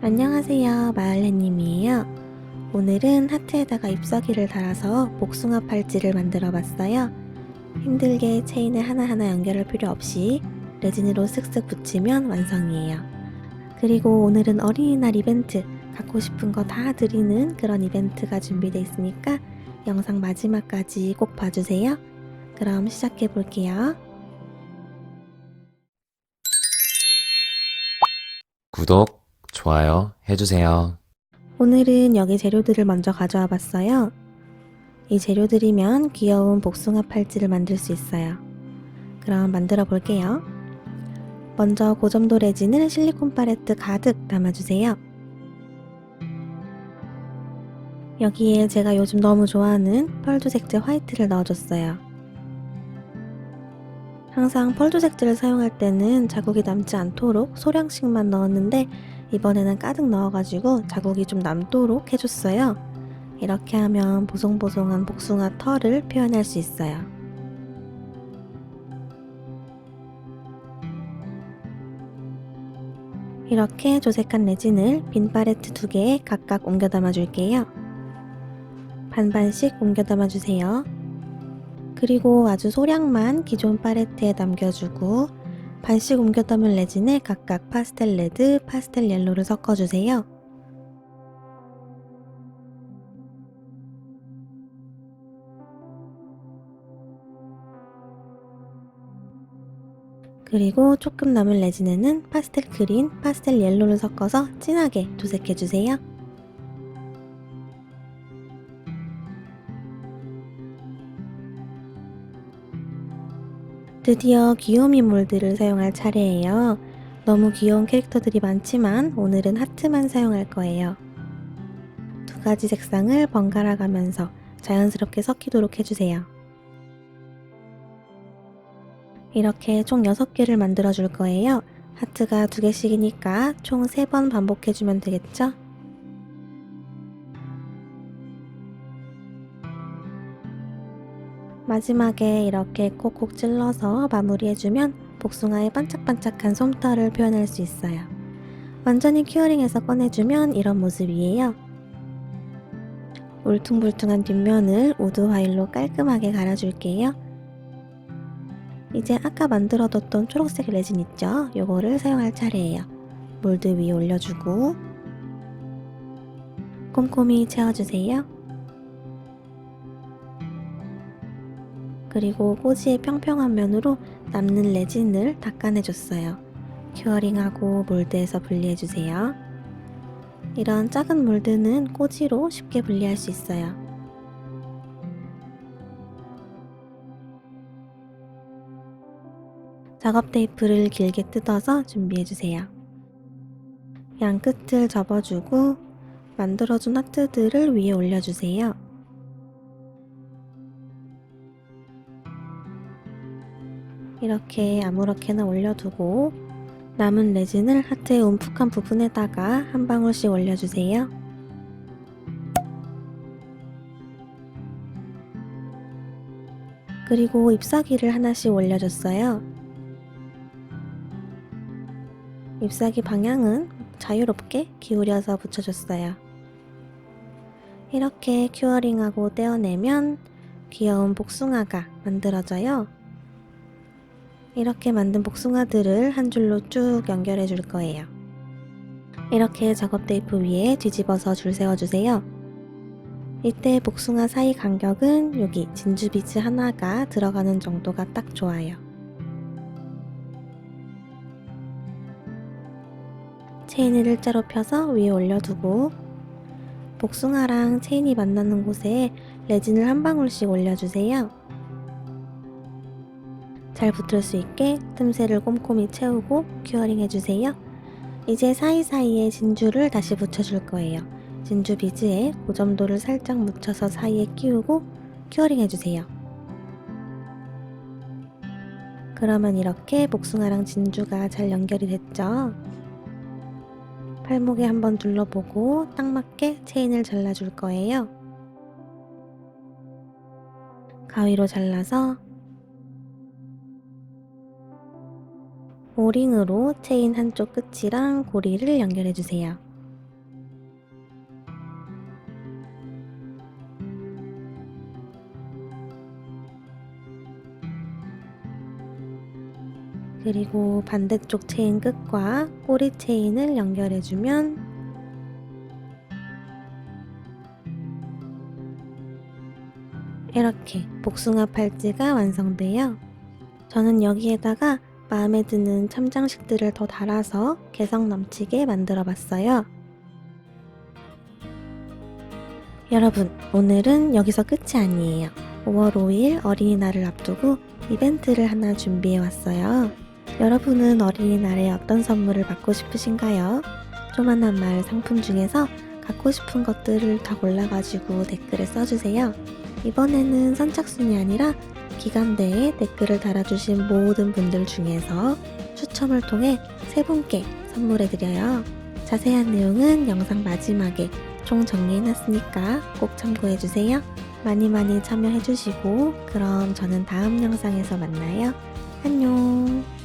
안녕하세요. 마을레님이에요. 오늘은 하트에다가 ip서기를 달아서 복숭아 팔찌를 만들어 봤어요. 힘들게 체인을 하나하나 연결할 필요 없이 레진으로 쓱쓱 붙이면 완성이에요. 그리고 오늘은 어린이날 이벤트, 갖고 싶은 거 다 드리는 그런 이벤트가 준비되어 있으니까 영상 마지막까지 꼭 봐주세요. 그럼 시작해 볼게요. 구독, 좋아요 해주세요. 오늘은 여기 재료들을 먼저 가져와 봤어요. 이 재료들이면 귀여운 복숭아 팔찌를 만들 수 있어요. 그럼 만들어 볼게요. 먼저 고점도 레진을 실리콘 팔레트 가득 담아주세요. 여기에 제가 요즘 너무 좋아하는 펄주 색제 화이트를 넣어줬어요. 항상 펄주 색제를 사용할 때는 자국이 남지 않도록 소량씩만 넣었는데 이번에는 가득 넣어가지고 자국이 좀 남도록 해줬어요. 이렇게 하면 보송보송한 복숭아 털을 표현할 수 있어요. 이렇게 조색한 레진을 빈 팔레트 두 개에 각각 옮겨 담아줄게요. 반반씩 옮겨 담아주세요. 그리고 아주 소량만 기존 팔레트에 남겨주고 반씩 옮겨 담은 레진에 각각 파스텔 레드, 파스텔 옐로를 섞어주세요. 그리고 조금 남은 레진에는 파스텔 그린, 파스텔 옐로를 섞어서 진하게 도색해주세요. 드디어 귀요미 몰드를 사용할 차례예요. 너무 귀여운 캐릭터들이 많지만 오늘은 하트만 사용할 거예요. 두 가지 색상을 번갈아 가면서 자연스럽게 섞이도록 해주세요. 이렇게 총 6개를 만들어 줄 거예요. 하트가 두 개씩이니까 총 3번 반복해주면 되겠죠? 마지막에 이렇게 콕콕 찔러서 마무리해주면 복숭아의 반짝반짝한 솜털을 표현할 수 있어요. 완전히 큐어링해서 꺼내주면 이런 모습이에요. 울퉁불퉁한 뒷면을 우드 화일로 깔끔하게 갈아줄게요. 이제 아까 만들어뒀던 초록색 레진 있죠? 요거를 사용할 차례예요. 몰드 위에 올려주고 꼼꼼히 채워주세요. 그리고 꼬지의 평평한 면으로 남는 레진을 닦아내줬어요. 큐어링하고 몰드에서 분리해주세요. 이런 작은 몰드는 꼬지로 쉽게 분리할 수 있어요. 작업 테이프를 길게 뜯어서 준비해주세요. 양 끝을 접어주고 만들어준 하트들을 위에 올려주세요. 이렇게 아무렇게나 올려두고 남은 레진을 하트의 움푹한 부분에다가 한 방울씩 올려주세요. 그리고 잎사귀를 하나씩 올려줬어요. 잎사귀 방향은 자유롭게 기울여서 붙여줬어요. 이렇게 큐어링하고 떼어내면 귀여운 복숭아가 만들어져요. 이렇게 만든 복숭아들을 한 줄로 쭉 연결해 줄 거예요. 이렇게 작업 테이프 위에 뒤집어서 줄 세워주세요. 이때 복숭아 사이 간격은 여기 진주 비즈 하나가 들어가는 정도가 딱 좋아요. 체인을 일자로 펴서 위에 올려두고 복숭아랑 체인이 만나는 곳에 레진을 한 방울씩 올려주세요. 잘 붙을 수 있게 틈새를 꼼꼼히 채우고 큐어링 해주세요. 이제 사이사이에 진주를 다시 붙여줄 거예요. 진주 비즈에 고점도를 살짝 묻혀서 사이에 끼우고 큐어링 해주세요. 그러면 이렇게 복숭아랑 진주가 잘 연결이 됐죠? 팔목에 한번 둘러보고 딱 맞게 체인을 잘라줄 거예요. 가위로 잘라서 오링으로 체인 한쪽 끝이랑 고리를 연결해주세요. 그리고 반대쪽 체인 끝과 꼬리 체인을 연결해주면 이렇게 복숭아 팔찌가 완성돼요. 저는 여기에다가 마음에 드는 첨장식들을 더 달아서 개성 넘치게 만들어 봤어요. 여러분, 오늘은 여기서 끝이 아니에요. 5월 5일 어린이날을 앞두고 이벤트를 하나 준비해 왔어요. 여러분은 어린이날에 어떤 선물을 받고 싶으신가요? 조만한 말 상품 중에서 갖고 싶은 것들을 다 골라가지고 댓글에 써주세요. 이번에는 선착순이 아니라 기간대에 댓글을 달아주신 모든 분들 중에서 추첨을 통해 세 분께 선물해드려요. 자세한 내용은 영상 마지막에 총 정리해놨으니까 꼭 참고해주세요. 많이 많이 참여해주시고 그럼 저는 다음 영상에서 만나요. 안녕.